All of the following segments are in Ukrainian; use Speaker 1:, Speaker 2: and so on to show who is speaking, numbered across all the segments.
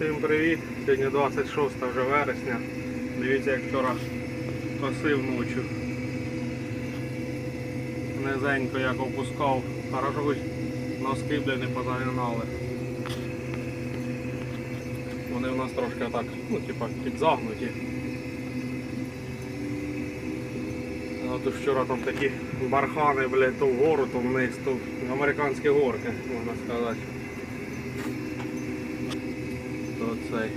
Speaker 1: Всім привіт! Сьогодні 26 вже вересня. Дивіться, як вчора косив ночі. Низенько як опускав. Хорошо хоч носки бля, не позагинали. Вони в нас трошки так, ну типа підзагнуті. А От вчора там такі бархани, блядь, то вгору, то вниз, то американські горки, можна сказати. Цей.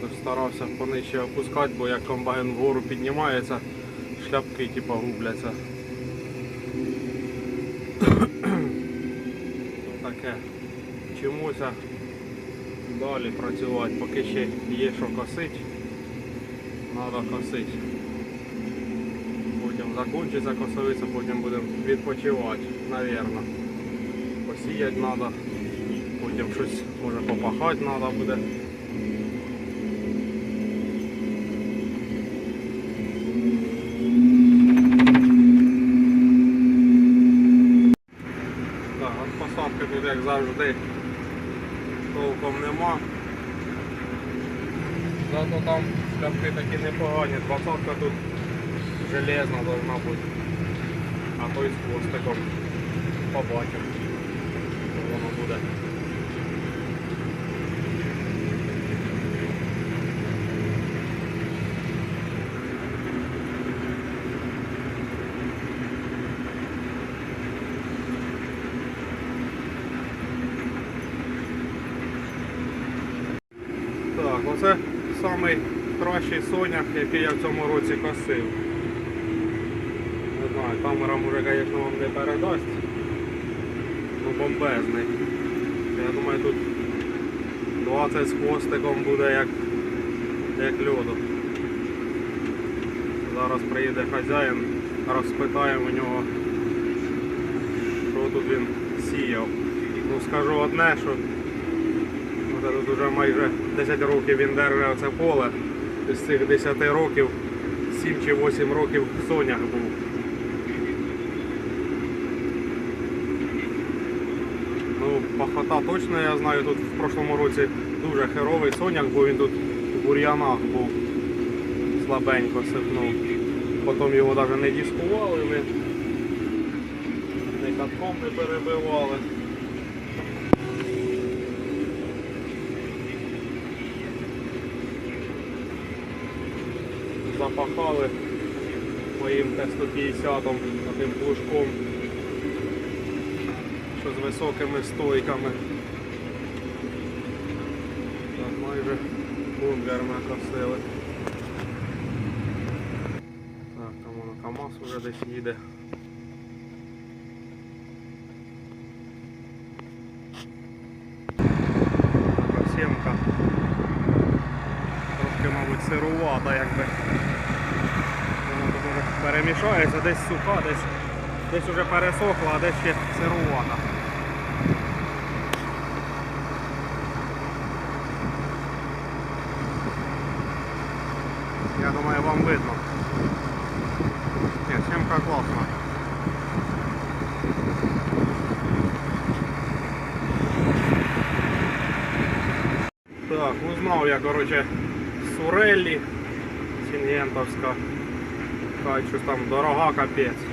Speaker 1: Тож старався понижче опускати, бо як комбайн вгору піднімається, шляпки типа губляться. Таке. Чомуся далі працювати, поки ще є що косити, треба косити. Потім закінчиться косовиця, потім будемо відпочивати, навірно. Посіяти треба, потім щось може попахати треба буде. Посадки тут як завжди толком нема. Зато там шляпки такі непогані. Двадцатка тут железна должна бути. А той з хвостиком побачимо. Що воно буде. Так, оце самий кращий соняк, який я в цьому році косив. Не знаю, камера може, звісно, вам не передасть. Ну бомбезний. Я думаю, тут 20 з хвостиком буде як, як льоду. Зараз приїде хазяїн, розпитаємо у нього, що тут він сіяв. Ну скажу одне, що Тут вже майже 10 років він держить оце поле. З цих 10 років 7 чи 8 років сонях був. Ну, пахота точно я знаю, тут в прошлому році дуже херовий соняк, бо він тут в бур'янах був слабенько сипнув. Потім його навіть не дискували, ми не катком не перебивали. Запахали моїм Т-150 таким плужком, що з високими стойками. Так, майже бункер накосили. Так, там воно КАМАЗ вже десь їде. Сімка. Трошки, мабуть, сирувата, якби. Перемішається, десь суха, десь, десь уже пересохла, а десь ще сирувата. Я думаю, вам видно. Ні, сімка класна. Так, узнав я, короче, Суреллі Сінгентовська. Кажуть, щось там дорога капець.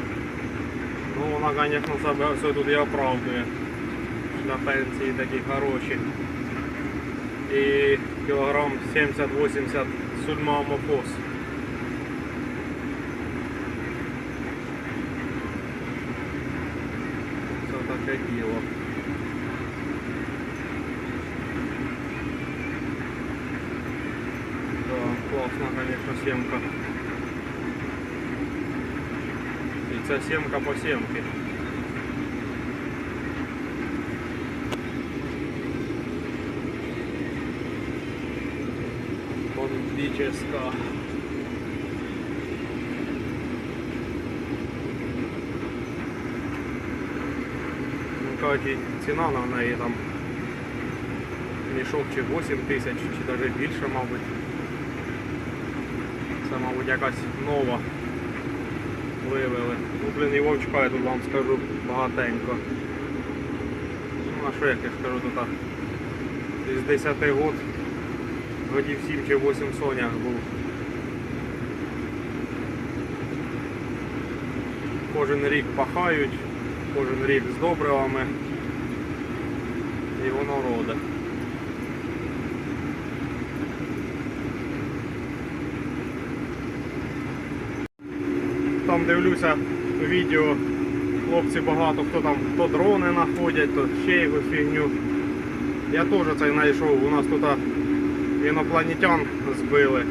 Speaker 1: Ну вона, звісно, себе все тут і оправдує. На пенсії такі хороші. І кілограм 70-80 сульма мопос. Це таке діло. Да, класна, конечно, семка. І це семка по семки. Бомбическа. Ну, кажуть, і ціна на неї там мішок чи 8 тисяч, чи навіть більше, мабуть. Це, мабуть, якась нова Вивели. Ну, блін, і вовчка, я тут вам скажу багатенько. Ну, а що як я скажу тут? З 10 год годів 7 чи 8 сонях був. Кожен рік пахають, кожен рік з добривами. І воно роде. Там дивлюся відео, хлопці багато, хто там то дрони знаходять, то ще якусь фігню. Я теж це знайшов. У нас тут інопланетян збили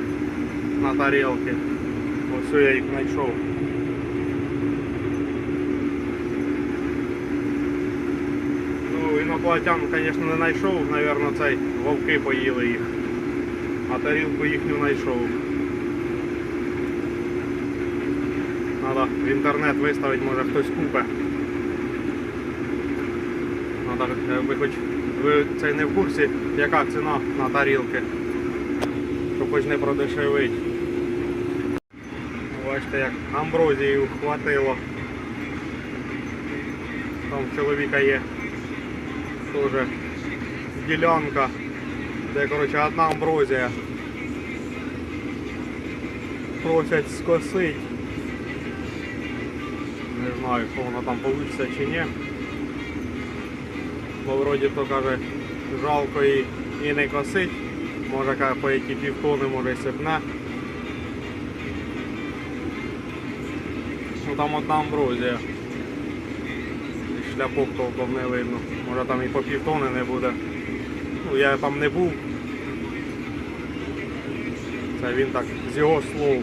Speaker 1: на тарілки. Ось я їх знайшов. Ну, інопланетян, звісно, не знайшов, мабуть, цей вовки поїли їх. А тарілку їхню знайшов. Надо в інтернет виставити, може хтось купе. Ви хоч ви цей не в курсі, яка ціна на тарілки. Щоб хоч не продешевить. Бачите, як амброзію хватило. Там в чоловіка є теж ділянка, де коротше, одна амброзія. Просять скосить. Не знаю, що воно там вийде чи ні. Бо вроді то каже, жалко і, і не косить. Може каже, по які півтони, може й сипне. Ну там одна амброзія. І Шляпок толком не видно. Може там і по півтони не буде. Ну я там не був. Це він так з його слов.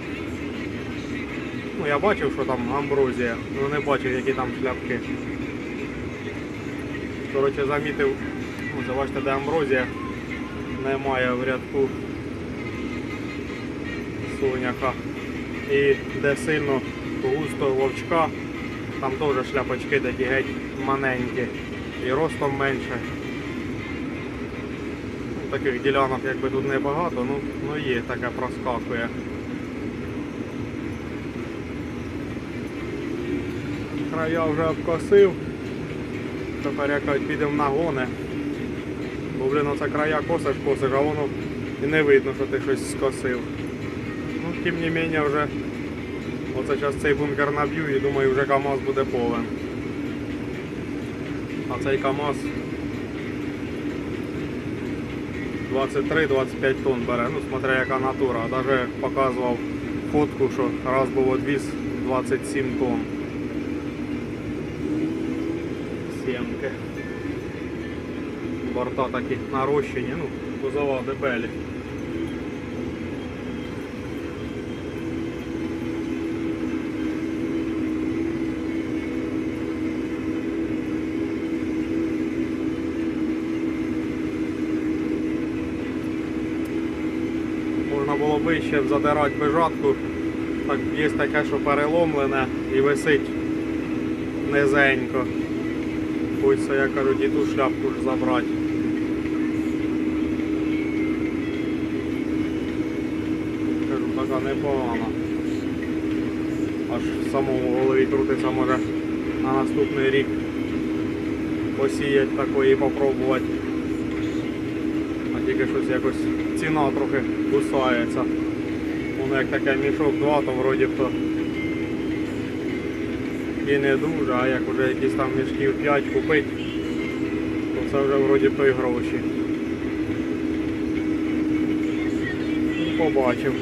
Speaker 1: Ну я бачив, що там амброзія, але не бачив, які там шляпки. Коротше, замітив, ну, бачите, де амброзія немає в рядку соняха. І де сильно густо вовчка, там теж шляпочки такі геть маленькі і ростом менше. Ну, Таких ділянок якби тут небагато, ну, ну є, таке проскакує. Края вже обкосив. Тепер якось підемо на гони. Бо блін, оце края косиш, косиш, а воно і не видно, що ти щось скосив. Ну, тим не менше вже оце зараз цей бункер наб'ю і думаю вже КАМАЗ буде повен. А цей КАМАЗ 23-25 тонн бере, ну смотря яка натура. Навіть показував фотку, що раз був одвіз 27 тонн. Сімки. Борта такі нарощені, ну, кузова дебелі. Можна було би ще б задирати бежатку. Так є таке, що переломлене і висить низенько. Хочеться, я кажу, ту шляпку ж забрати. Кажу, така непогана. Аж в самому голові крутиться, може на наступний рік посіяти такої і попробувати. А тільки щось якось ціна трохи кусається. Воно як таке мішок два, то вроді б то і не дуже, а як вже якісь там мішків 5 купити, то це вже вроді той гроші. Ну, Побачив.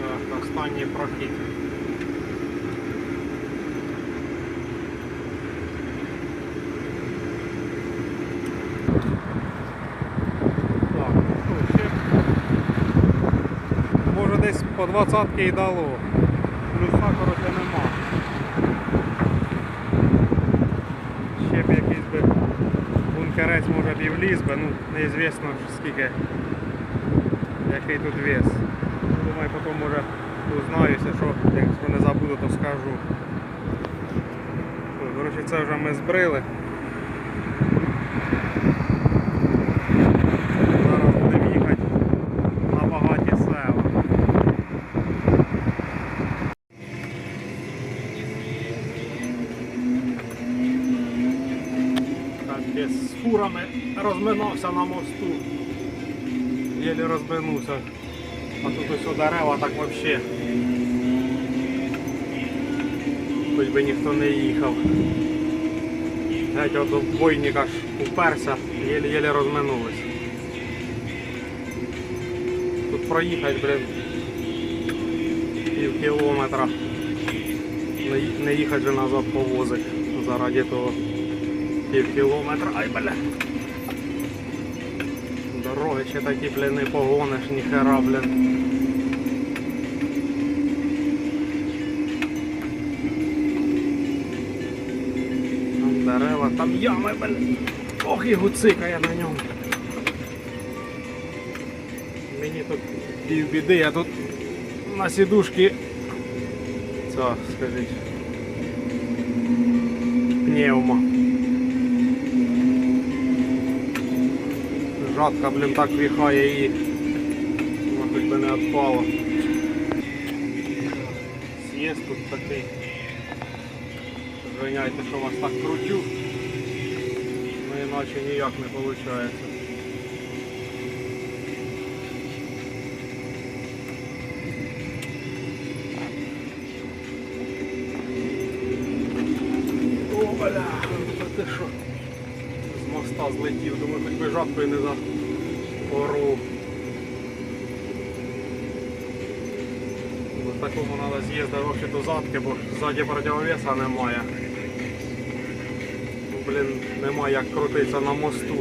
Speaker 1: Так, останній прохід. Так, ну, ще може двадцятки і дало. Плюса, коротше, нема. Ще б якийсь би бункерець може б і вліз би, ну неізвісно скільки, який тут вес. Думаю, потім може узнаюся, що якщо не забуду, то скажу. Коротше, це вже ми збрили. Зараз будемо їхати на багаті села. Так, Я з фурами розминався на мосту. Єлі розминувся. А тут ось дерева так взагалі. Хоч би ніхто не їхав. Геть от до бойника ж уперся, єлі-єлі розминулись. Тут проїхати, блін, пів кілометра. Не, їхати же назад по возик заради того пів кілометра. Ай, бля. Дороги ще такі, блін, не погониш, ніхера, блін. Там дерева, там ями, блін. Ох, і гуцикає на ньому. Мені тут півбіди, я тут на сідушки. Це, скажіть. Пневмо. Жатка, блін, так віхає її. Хоч би не відпало. С'їзд тут такий. Звиняйте, що вас так крутю. Ну іначе ніяк не виходить. О, бля, та ти що? З моста злетів, думаю, хоч би жаткою не запоров. В такому треба з'їздити до задки, бо ззаді противовеса немає. Блін, немає як крутитися на мосту.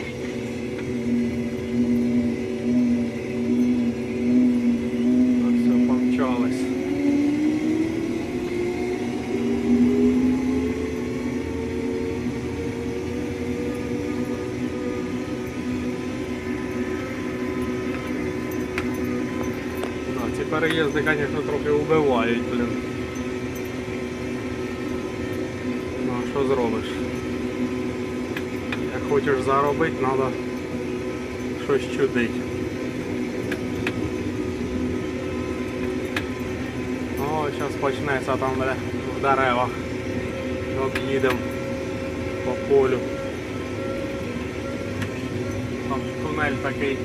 Speaker 1: Звісно, трохи вбивають, блін. Ну, а що зробиш? Як хочеш заробити, треба щось чудити. О, зараз почнеться там бля, в деревах. Об'їдемо по полю. Там тунель такий.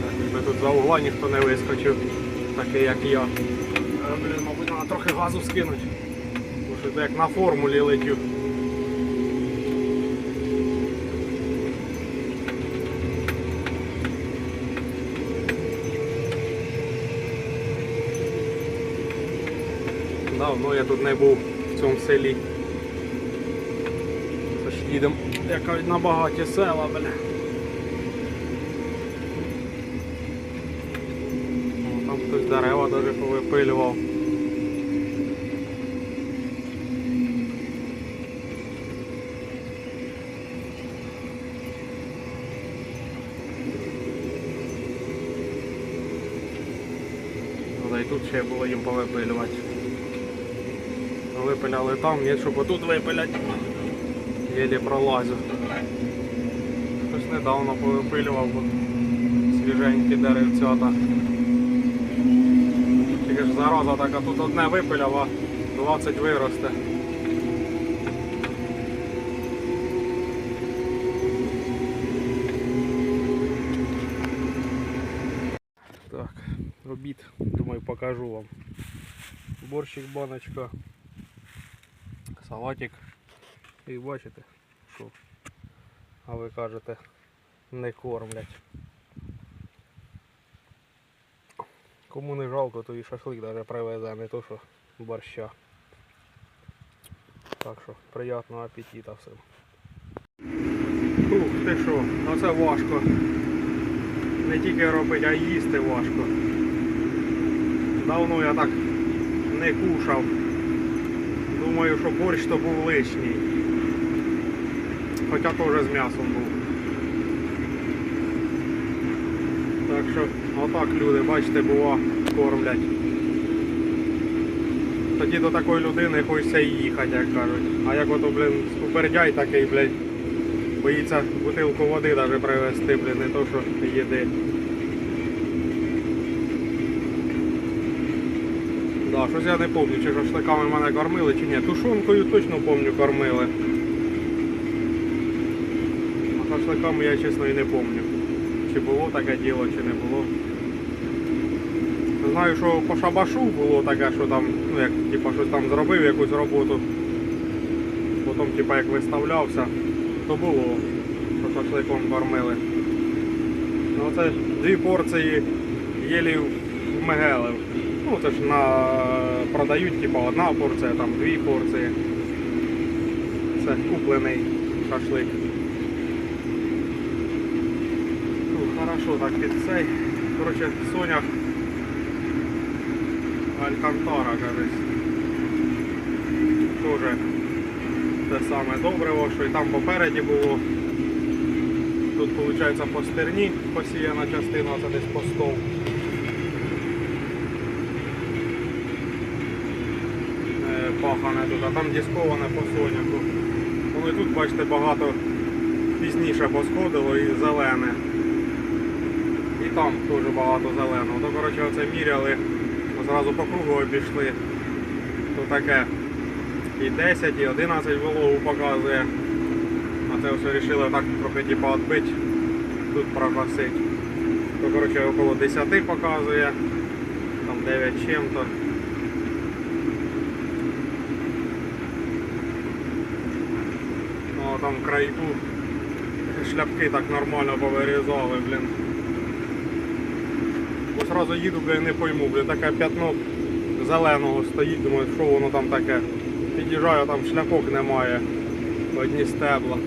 Speaker 1: Так, якби тут за угла ніхто не вискочив, такий як я. Е, Блін, мабуть, треба трохи газу скинути. Бо що як на формулі летю. Давно я тут не був в цьому селі. Це ж їдемо як на багаті села, бля. О, там хтось дерева даже повипилював. Ну, да і тут ще було їм повипилювати. Випиляли там, є, щоб отут випиляти. Єлі пролазю. Хтось недавно повипилював, свіженькі деревцята. Зараза така, тут одне випиляв, а 20 виросте. Так, обід, думаю, покажу вам. Борщик, баночка, салатик. І бачите, що, а ви кажете, не кормлять. Кому не жалко, то і шашлик даже привезе, не то що борща. Так що, приятного апетита всім. Ух, ти що, ну це важко. Не тільки робити, а й їсти важко. Давно я так не кушав. Думаю, що борщ то був лишній. Хоча теж з м'ясом був. Так що отак люди, бачите, бува, кормлять. Тоді до такої людини хочеться і їхати, як кажуть. А як ото, блін, скупердяй такий, блядь, боїться бутилку води навіть привезти, блін, не то що їди. Да, щось я не пам'ятаю, чи шашликами мене кормили, чи ні. Тушонкою точно пам'ятаю кормили. А шашликами я чесно і не пам'ятаю. Чи було таке діло, чи не було. Знаю, що по шабашу було таке, що там, ну як типа щось там зробив, якусь роботу. Потім типа як виставлявся, то було, що шашликом кормили. Ну це дві порції єлі вмигелив. Ну це ж на продають типа одна порція, там дві порції. Це куплений шашлик. Ну, хорошо так під цей. Коротше, Соня Алькантара, кажуть. Тоже те саме добриво, що і там попереді було. Тут виходить по стерні посіяна частина, це десь по стол. Е, Пахане тут, а там дисковане по соняку. Воно і тут, бачите, багато пізніше посходило і зелене. Там теж багато зеленого. То, коротше, оце міряли, зразу по кругу обійшли. То таке і 10, і 11 вологу показує. А це все вирішили так трохи типа відбити, тут прогасити. То коротше около 10 показує, там 9 чим-то. Ну а там крайку шляпки так нормально повирізали, блін. Сразу їду, блін, не пойму, блін, таке п'ятно зеленого стоїть, думаю, що воно там таке. Під'їжджаю, там шляпок немає. Одні стебла.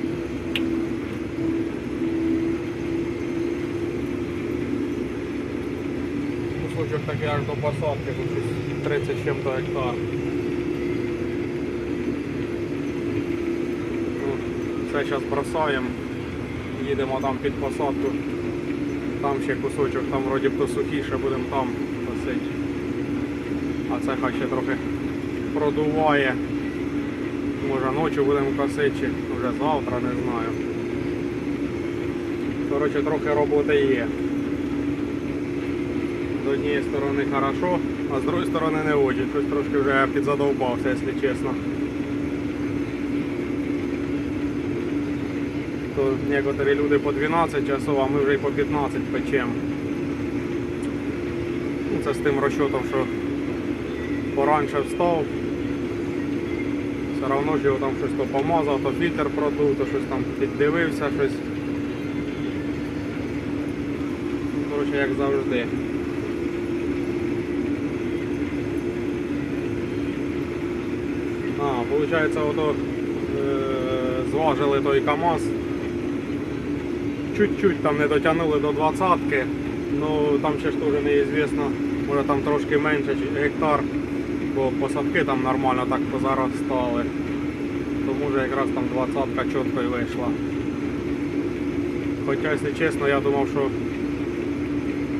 Speaker 1: Кусочок такий аж до посадки, тут щось 30 чим-то гектар. Ну, Це зараз бросаємо, їдемо там під посадку. Там ще кусочок, там вроді б то сухіше, будемо там косити. А це хай ще трохи продуває. Може ночі будемо косити, чи вже завтра, не знаю. Коротше, трохи роботи є. З однієї сторони хорошо, а з другої сторони не дуже. Щось трошки вже підзадовбався, якщо чесно. То некоторі люди по 12 часов, а ми вже й по 15 печемо. Ну, це з тим розчотом, що поранше встав. Все одно ж його там щось то помазав, то фільтр продув, то щось там піддивився, щось. Ну, Коротше, як завжди. А, виходить, ото е, зважили той КАМАЗ. Чуть-чуть там не дотягнули до двадцятки, ну там ще ж теж неізвісно, може там трошки менше гектар, бо посадки там нормально так позаростали. Тому вже якраз там двадцятка чітко і вийшла. Хоча, якщо чесно, я думав, що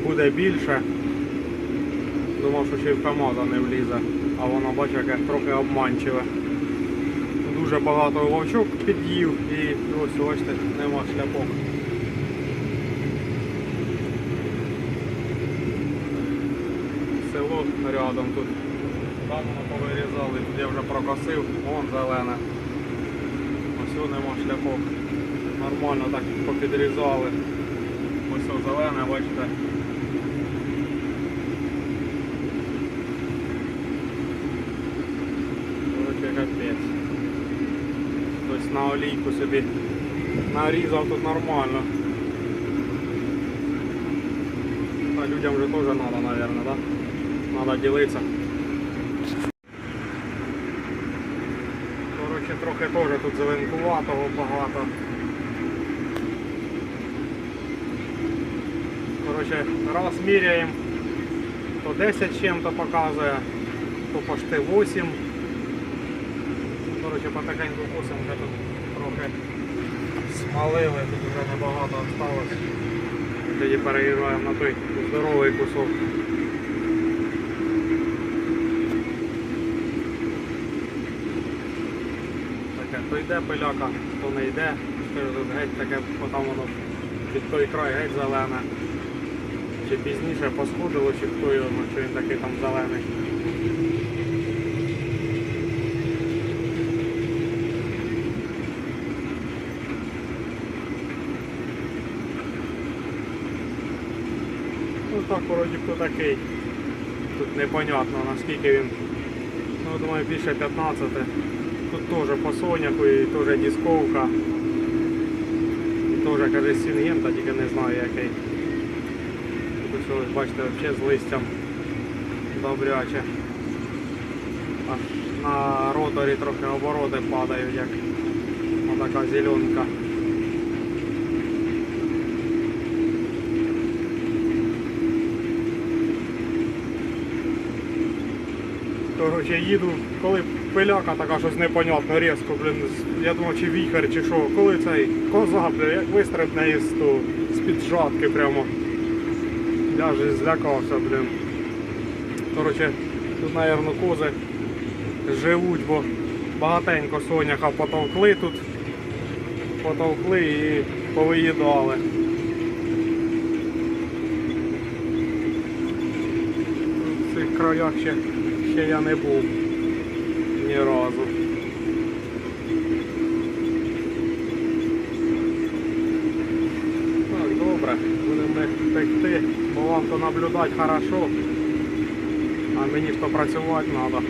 Speaker 1: буде більше. Думав, що ще й в КАМАЗа не влізе, а воно бачу, яке трохи обманчиве. Дуже багато вовчок під'їв і ось бачите, нема шляпок. Рядом тут. Там повирізали, тут я вже прокосив, вон зелене. Ось нема шляпок. Нормально так попідрізали. Ось о, зелене, бачите. Короче, капець. Тобто на олійку собі нарізав тут нормально. А людям вже теж треба, мабуть, да? Треба ділитися. Коротше, трохи теж тут зеленкуватого багато. Коротше, раз міряємо, то 10 з чим-то показує, то почти 8. Коротше, потихеньку косимо вже тут трохи смалили, тут вже небагато осталось. Тоді переїжджаємо на той здоровий кусок. Хто йде пиляка, то не йде. Тут геть таке, бо там воно під той край геть зелене. Чи пізніше посходило, чи хто його, ну, що він такий там зелений. Ну так вроді хто такий. Тут непонятно наскільки він. Ну думаю більше 15. Теж по соняху і теж дисковка. Теж каже Сінгента, тільки не знаю який. Тут що бачите, взагалі з листям добряче. Аж на роторі трохи обороти падають, як отака зеленка. Короче, їду, коли пиляка така щось непонятно, різко, блін, я думав, чи віхар, чи що, коли цей коза, блін, як вистрибне із ту, з-під жатки прямо. Я ж злякався, блін. Короче, тут, напевно, кози живуть, бо багатенько соняха потовкли тут, потовкли і повиїдали. В цих краях ще, ще я не був ні разу. Так, добре, будемо пекти, бо вам то наблюдати хорошо, а мені ж то працювати треба.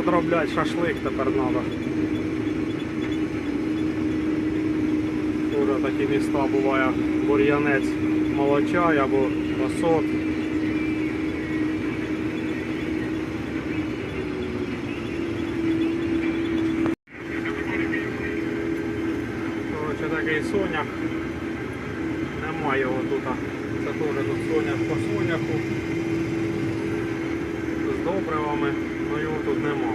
Speaker 1: Одробляти шашлик тепер треба. Тоже такі міста буває бур'янець молочай або осот. Коротше, такий соняк. Немає його тут. Це теж тут соняк по соняху. З добривами, але його тут нема.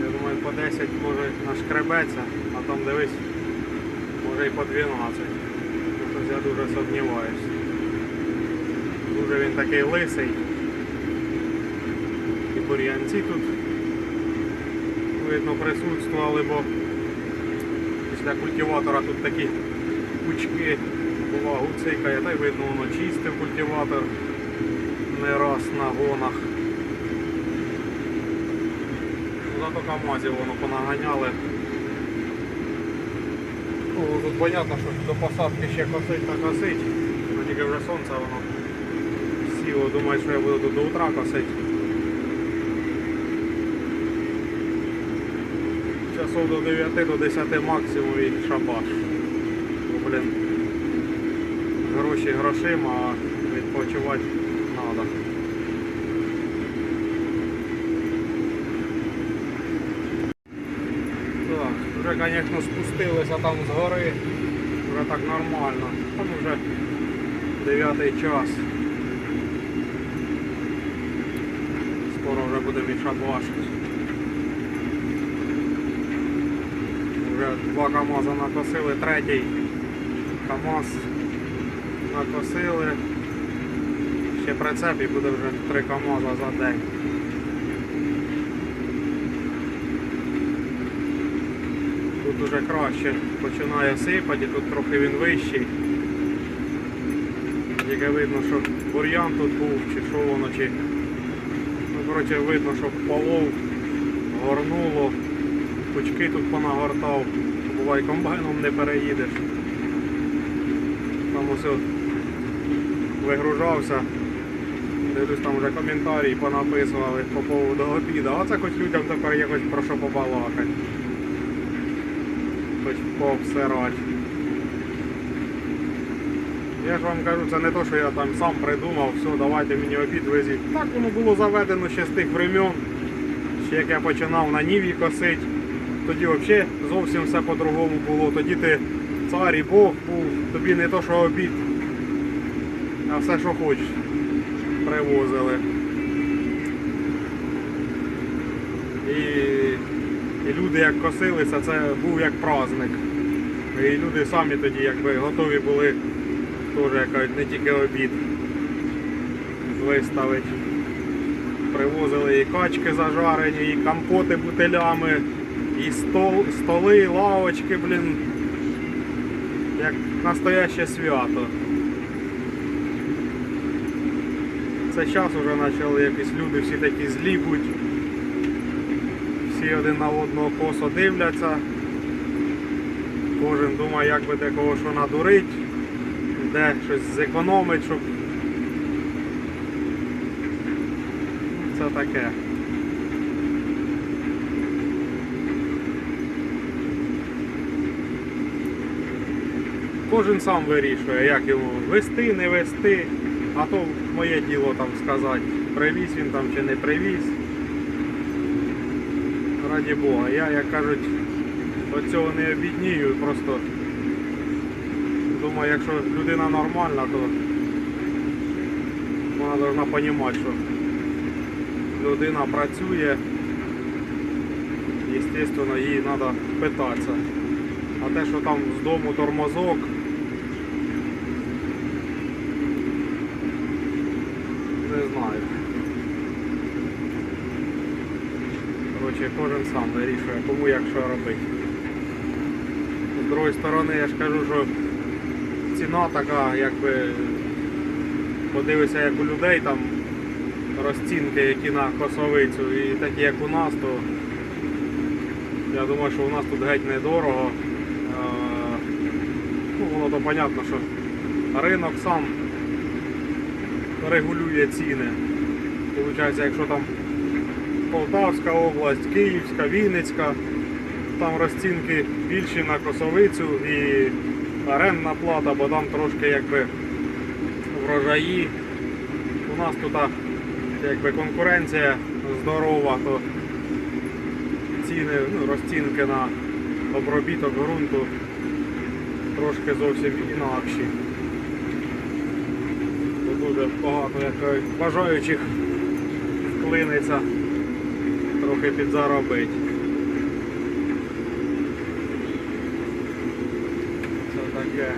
Speaker 1: Я думаю, по 10 може нашкребеться, а там дивись, може і по 12. Ну, щось я дуже сумніваюсь. Дуже він такий лисий. І бур'янці тут видно присутствували, бо після культиватора тут такі пучки була гуцикає, та й видно воно чистив культиватор не раз на гонах. Ну, Зато камазів воно понаганяли. Ну, тут понятно, що до посадки ще косить та косить. Ну, тільки вже сонце воно сіло, думаю, що я буду тут до утра косити. Часов до 9 до 10 максимум і шабаш. Бо, блін, гроші грошима, а відпочивати треба. Так, вже, звісно, спустилися там з гори. Вже так нормально. Там вже 9 час. Скоро вже будемо і шабашити. Вже два КАМАЗа накосили, третій КАМАЗ накосили. Ще прицеп і буде вже три КАМАЗа за день. Тут уже краще починає сипати, тут трохи він вищий. Тільки видно, що бур'ян тут був, чи що воно, чи. Ну, коротше, видно, що полов, горнуло, пучки тут понагортав, буває комбайном не переїдеш. Там от вигружався. Дивлюсь, там вже коментарі понаписували по поводу обіду. А це хоч людям тепер хоч про що побалакати. Пообсирати. Я ж вам кажу, це не то, що я там сам придумав, все, давайте мені обід везіть. Так воно було заведено ще з тих времен, ще як я починав на Ніві косити. Тоді взагалі зовсім все по-другому було. Тоді ти цар і Бог був, тобі не то, що обід, а все, що хочеш, привозили. І, і люди як косилися, це був як праздник. І люди самі тоді якби готові були теж кажуть, не тільки обід виставити. Привозили і качки зажарені, і компоти бутилями, і стол, столи, лавочки, блін. Як настояще свято. Це час вже почали якісь люди всі такі злі бути. Всі один на одного косо дивляться. Кожен думає, як би де що надурить, де щось зекономить, щоб. Це таке. Кожен сам вирішує, як йому вести, не вести, а то моє діло там сказати, привіз він там чи не привіз. Раді Бога, я, як кажуть, от цього не обіднію, просто думаю, якщо людина нормальна, то вона повинна розуміти, що людина працює, звісно, їй треба питатися. А те, що там з дому тормозок, не знаю. Коротше, кожен сам вирішує, кому як що робити. З другої сторони, я ж кажу, що ціна така, якби подивися, як у людей там розцінки, які на косовицю, і такі, як у нас, то я думаю, що у нас тут геть недорого. Ну, воно то понятно, що ринок сам регулює ціни. Получається, якщо там Полтавська область, Київська, Вінницька, там розцінки більші на косовицю і орендна плата, бо там трошки якби врожаї. У нас тут якби конкуренція здорова, то ціни, ну, розцінки на обробіток ґрунту трошки зовсім інакші. Дуже багато як бажаючих вклиниться трохи підзаробити. Це таке.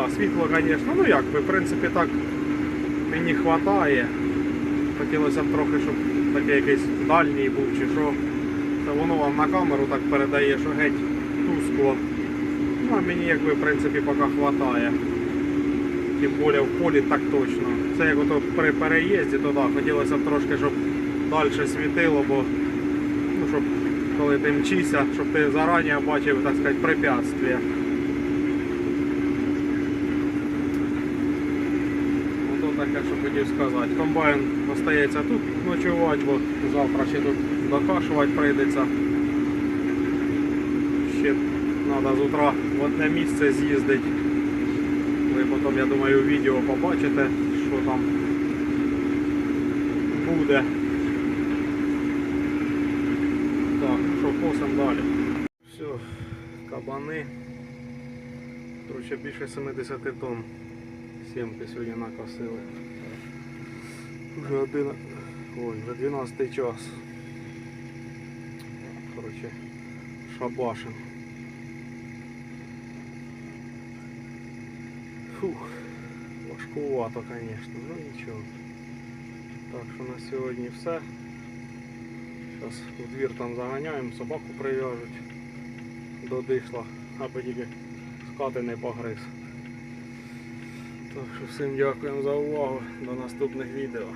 Speaker 1: Да, світло, звісно, ну як би, в принципі, так мені вистачає. Хотілося б трохи, щоб такий якийсь дальній був чи що. Це воно вам на камеру так передає, що геть тускло. Ну, а мені якби в принципі поки вистачає. Тим більше в полі так точно. Це як ото при переїзді, то да, хотілося б трошки, щоб далі світило, бо ну, щоб коли ти мчишся, щоб ти зарані бачив, так сказати, препятствия. Ото таке, що хотів сказати. Комбайн остається тут ночувати, бо завтра ще тут докашувати прийдеться. Ще треба з утра в одне місце з'їздити. Ви потім, я думаю, відео побачите, що там буде. Так, що косимо далі. Все, кабани. Короче, більше 70 тонн. Сімки сьогодні накосили. Вже один... Ой, вже 12 час. Короче, шабашим. Фух, важкувато, звісно, ну нічого. Так що на сьогодні все. Зараз в двір там заганяємо, собаку прив'яжуть до дишла, аби тільки з хати не погриз. Так що всім дякуємо за увагу. До наступних відео.